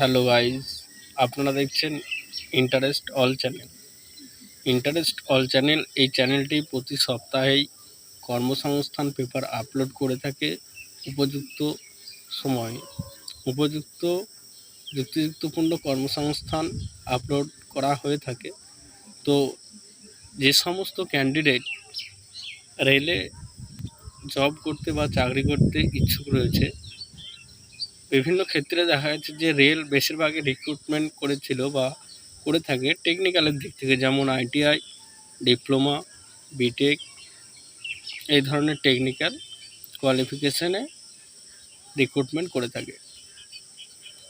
Hello guys আপনারা দেখছেন interest all channel interest all channel এই চ্যানেলটি প্রতি সপ্তাহেই কর্মসংস্থান পেপার আপলোড করে থাকে উপযুক্ত সময়ে। উপযুক্ত, যুক্তিযুক্তপূর্ণ কর্মসংস্থান আপলোড করা হয়ে থাকে। তো যে সমস্ত ক্যান্ডিডেট রেলে জব করতে বা চাকরি করতে ইচ্ছুক রয়েছে বিভিন্ন ক্ষেত্রে দেখা যাচ্ছে যে রেল বেশিরভাগই রিক্রুটমেন্ট করেছিল বা করে থাকে টেকনিক্যালের দিক থেকে, যেমন আইটিআই ডিপ্লোমা বিটেক এই ধরনের টেকনিক্যাল কোয়ালিফিকেশানে রিক্রুটমেন্ট করে থাকে।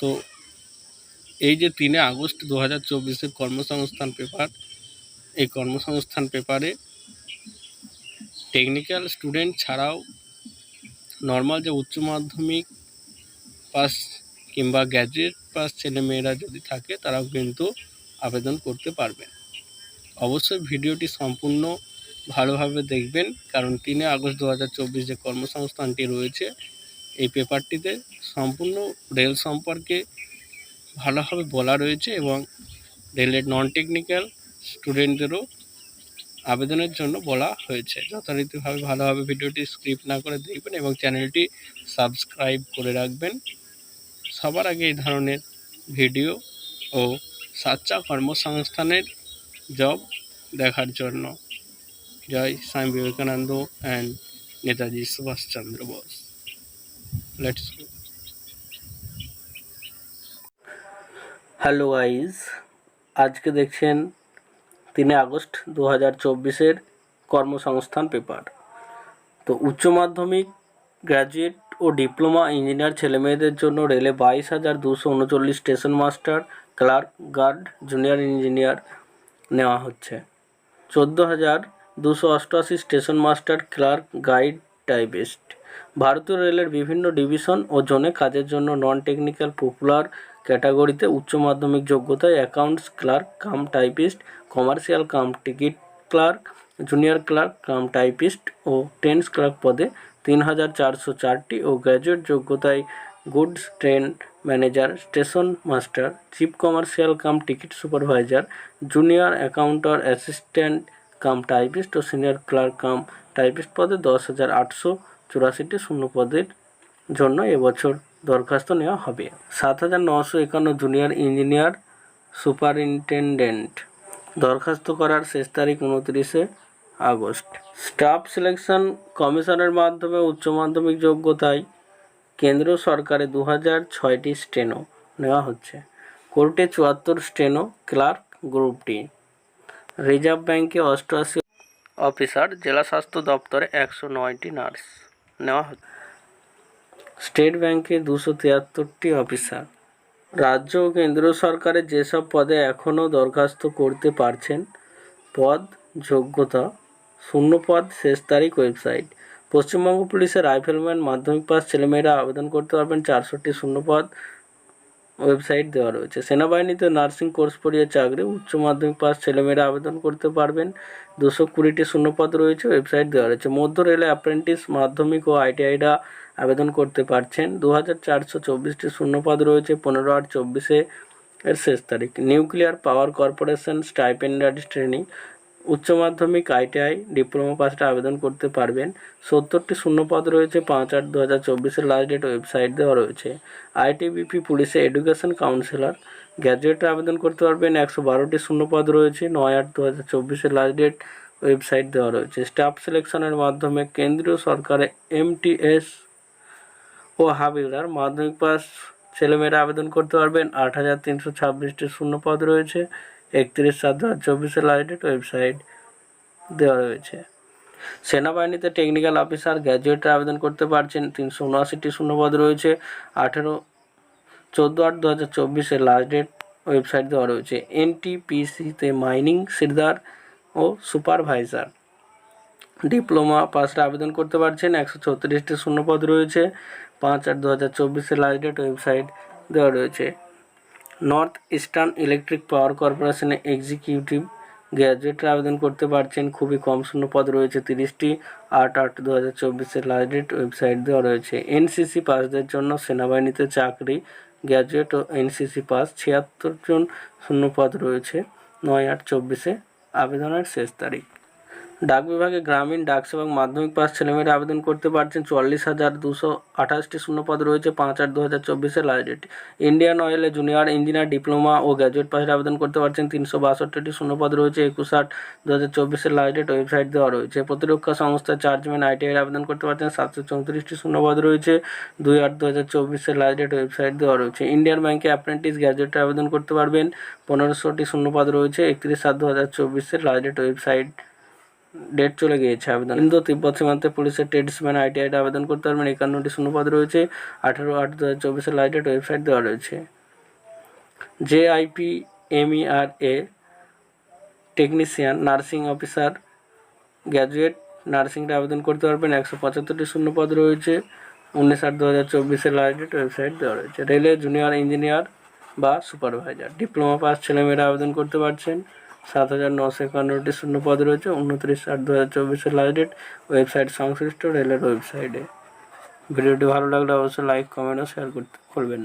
তো এই যে তিনে আগস্ট দু হাজার চব্বিশের কর্মসংস্থান পেপার এই কর্মসংস্থান পেপারে টেকনিক্যাল স্টুডেন্ট ছাড়াও নর্মাল যে উচ্চ মাধ্যমিক পাস কিংবা গ্র্যাজুয়েট পাস ছেলেমেয়েরা যদি থাকে, তারাও কিন্তু আবেদন করতে পারবেন অবশ্যই ভিডিওটি সম্পূর্ণ ভালোভাবে দেখবেন, কারণ তিনে আগস্ট দু হাজার চব্বিশ যে কর্মসংস্থানটি রয়েছে, এই পেপারটিতে সম্পূর্ণ রেল সম্পর্কে ভালোভাবে বলা রয়েছে এবং রেলের নন টেকনিক্যাল স্টুডেন্টদেরও আবেদনের জন্য বলা হয়েছে। যথারীতিভাবে ভালোভাবে ভিডিওটি স্ক্রিপ্ট না করে দেখবেন এবং চ্যানেলটি সাবস্ক্রাইব করে রাখবেন। সবার আগে এই ধরনের ভিডিও ও সাচ্চা কর্মসংস্থানের জব দেখার জন্য। জয় Swami Vivekananda and Netaji Subhashchandra Bose. Let's hello guys আজকে দেখছেন তিনে আগস্ট দু হাজার চব্বিশের কর্মসংস্থান পেপার তো উচ্চ মাধ্যমিক গ্র্যাজুয়েট ও ডিপ্লোমা ইঞ্জিনিয়ার ছেলেমেয়েদের জন্য রেলে বাইশ হাজার দুশো উনচল্লিশ station master, clerk, guard, junior engineer নেওয়া হচ্ছে। চোদ্দ হাজার দুশো অষ্টআশি station master, clerk, guide, typist. ভারতীয় রেলের বিভিন্ন ডিভিশন ও জোনে কাজের জন্য নন টেকনিক্যাল পপুলার ক্যাটাগরিতে উচ্চ মাধ্যমিক যোগ্যতায় accounts clerk, cum typist, commercial cum ticket clerk, junior clerk, cum typist ও টেন্স ক্লার্ক পদে তিন হাজার চারশো চারটি ও গ্র্যাজুয়েট যোগ্যতায় goods train manager, station master, chief commercial cum ticket supervisor, junior account assistant cum typist ও সিনিয়র ক্লার্ক কাম টাইপিস্ট পদে দশ হাজার আটশো চুরাশিটি শূন্য পদের জন্য এবছর দরখাস্ত নেওয়া হবে। সাত হাজার নশো একান্ন জুনিয়র ইঞ্জিনিয়ার সুপারিনটেন্ডেন্ট। দরখাস্ত করার শেষ তারিখ উনত্রিশে আগস্ট। স্টাফ সিলেকশন কমিশনের মাধ্যমে উচ্চ মাধ্যমিক যোগ্যতায় কেন্দ্রীয় সরকারে দু হাজার ছয়টি স্টেনো নেওয়া হচ্ছে। কোর্টে চুয়াত্তর স্টেনো ক্লার্ক গ্রুপটি রিজার্ভ ব্যাংকে অষ্টআশি অফিসার, জেলা স্বাস্থ্য দপ্তরে একশো নয়টি নার্স নেওয়া হচ্ছে। স্টেট ব্যাংকে দুশো তিয়াত্তরটি অফিসার। রাজ্য ও কেন্দ্রীয় সরকারের যেসব পদে এখনও দরখাস্ত করতে পারছেন, পদ, যোগ্যতা শূন্য পদ শেষ তারিখ ওয়েবসাইট। পশ্চিমবঙ্গ পুলিশের রাইফেলম্যান মাধ্যমিক পাস ছেলেমেয়েরা আবেদন করতে পারবেন চারশোটি শূন্য পদ ওয়েবসাইট দেওয়া রয়েছে। সেনাবাহিনীতে নার্সিং কোর্স পড়িয়ে চাকরি, উচ্চ মাধ্যমিক পাস ছেলেমেয়েরা আবেদন করতে পারবেন। দুশো কুড়িটি শূন্যপদ রয়েছে, ওয়েবসাইট দেওয়া রয়েছে। মধ্য রেলে অ্যাপ্রেন্টিস মাধ্যমিক ও আইটিআইরা আবেদন করতে পারছেন। দু হাজার চারশো চব্বিশটি শূন্যপদ রয়েছে, পনেরো আট চব্বিশে এর শেষ তারিখ। Nuclear power corporation stipendiary training. উচ্চ মাধ্যমিক আইটিআই ডিপ্লোমা পাসটা আবেদন করতে পারবেন। সত্তরটি শূন্যপদ রয়েছে, পাঁচ আট দু হাজার চব্বিশের লাস্ট ডেট ওয়েবসাইট দেওয়া রয়েছে। আইটিবিপি পুলিশে এডুকেশন কাউন্সিলর গ্র্যাজুয়েটে আবেদন করতে পারবেন। একশো বারোটি শূন্যপদ রয়েছে, নয় আট দু হাজার চব্বিশের লাস্ট ডেট ওয়েবসাইট দেওয়া রয়েছে। স্টাফ সিলেকশনের মাধ্যমে কেন্দ্রীয় সরকারের এমটিএস ও হাবিলদার মাধ্যমিক পাস ছেলেমেয়েরা আবেদন করতে পারবেন। আট হাজার তিনশো ছাব্বিশটি শূন্যপদ রয়েছে। একত্রিশ সাত দু হাজার চব্বিশে লাস্ট ডেট ওয়েবসাইট দেওয়া রয়েছে। সেনাবাহিনীতে টেকনিক্যাল অফিসার গ্র্যাজুয়েটরা আবেদন করতে পারছেন। তিনশো উনআশিটি শূন্যপদ রয়েছে। আঠেরো চোদ্দ আট দু হাজার চব্বিশে লাস্ট ডেট ওয়েবসাইট দেওয়া রয়েছে। এনটিপিসিতে মাইনিং সিরদার ও সুপারভাইজার ডিপ্লোমা পাসটা আবেদন করতে পারছেন। একশো ছত্রিশটি শূন্যপদ রয়েছে। পাঁচ আট দু হাজার চব্বিশে লাস্ট ডেট ওয়েবসাইট দেওয়া রয়েছে। নর্থ ইস্টার্ন ইলেকট্রিক পাওয়ার কর্পোরেশনে এক্সিকিউটিভ গ্র্যাজুয়েটরা আবেদন করতে পারছেন। খুবই কম শূন্য পদ রয়েছে, তিরিশটি। আট আট দু হাজার চব্বিশের লাস্ট ডেট ওয়েবসাইট দেওয়া রয়েছে। এনসিসি পাসদের জন্য সেনাবাহিনীতে চাকরি। গ্র্যাজুয়েট ও এনসিসি পাস ছিয়াত্তর জন শূন্যপদ রয়েছে। নয় আট চব্বিশে আবেদনের শেষ তারিখ। ডাক বিভাগে গ্রামীণ ডাক সেবক মাধ্যমিক পাস ছেলেমেয়েরা আবেদন করতে পারছেন চুয়াল্লিশ হাজার দুশো আঠাশটি শূন্যপদ রয়েছে, পাঁচ আট দু হাজার চব্বিশে লাস্ট ডেট ইন্ডিয়ান অয়েলে জুনিয়র ইঞ্জিনিয়ার ডিপ্লোমা ও গ্র্যাজুয়েট পাসের আবেদন করতে পারছেন তিনশো বাষট্টিটি শূন্যপদ রয়েছে, একুশ আট দু হাজার চব্বিশের লাস্ট ডেট ওয়েবসাইট দেওয়া রয়েছে। প্রতিরক্ষা সংস্থার চার্জম্যান আইটিআইয়ের আবেদন করতে পারছেন সাতশো চৌত্রিশটি শূন্যপদ রয়েছে, দুই আট দু হাজার চব্বিশের লাস্ট ডেট ওয়েবসাইট দেওয়া রয়েছে। ইন্ডিয়ান ব্যাংকে অ্যাপ্রেন্টিস গ্র্যাজুয়েটের আবেদন করতে পারবেন, পনেরোশোটি শূন্যপদ রয়েছে, একত্রিশ সাত দু হাজার চব্বিশের লাস্ট ডেট ওয়েবসাইট ডেট চলে গিয়েছে আবেদন। ইন্দো তিব্বত সীমান্তে পুলিশের ট্রেডসম্যান আইটিআইটা আবেদন করতে পারবেন। একান্নটি শূন্যপদ রয়েছে। আঠারো আট দু হাজার চব্বিশের লাস্ট ডেট ওয়েবসাইট দেওয়া রয়েছে। জে আইপি এমইআর এ টেকনিশিয়ান, নার্সিং অফিসার, গ্র্যাজুয়েট নার্সিংটা আবেদন করতে পারবেন। একশো পঁচাত্তরটি শূন্যপদ রয়েছে। উনিশ আট দু হাজার চব্বিশের লাস্ট ডেট ওয়েবসাইট দেওয়া রয়েছে। রেলের জুনিয়র ইঞ্জিনিয়ার বা সুপারভাইজার। ডিপ্লোমা পাস ছেলেমেয়েরা আবেদন করতে পারছেন। সাত হাজার নশো একান্নটি শূন্যপদ রয়েছে, উনত্রিশ আট দু হাজার চব্বিশের লাস্ট ডেট ওয়েবসাইট সংশ্লিষ্ট রেলের ওয়েবসাইটে ভিডিওটি ভালো লাগলে অবশ্যই লাইক কমেন্ট ও শেয়ার করতে করবেন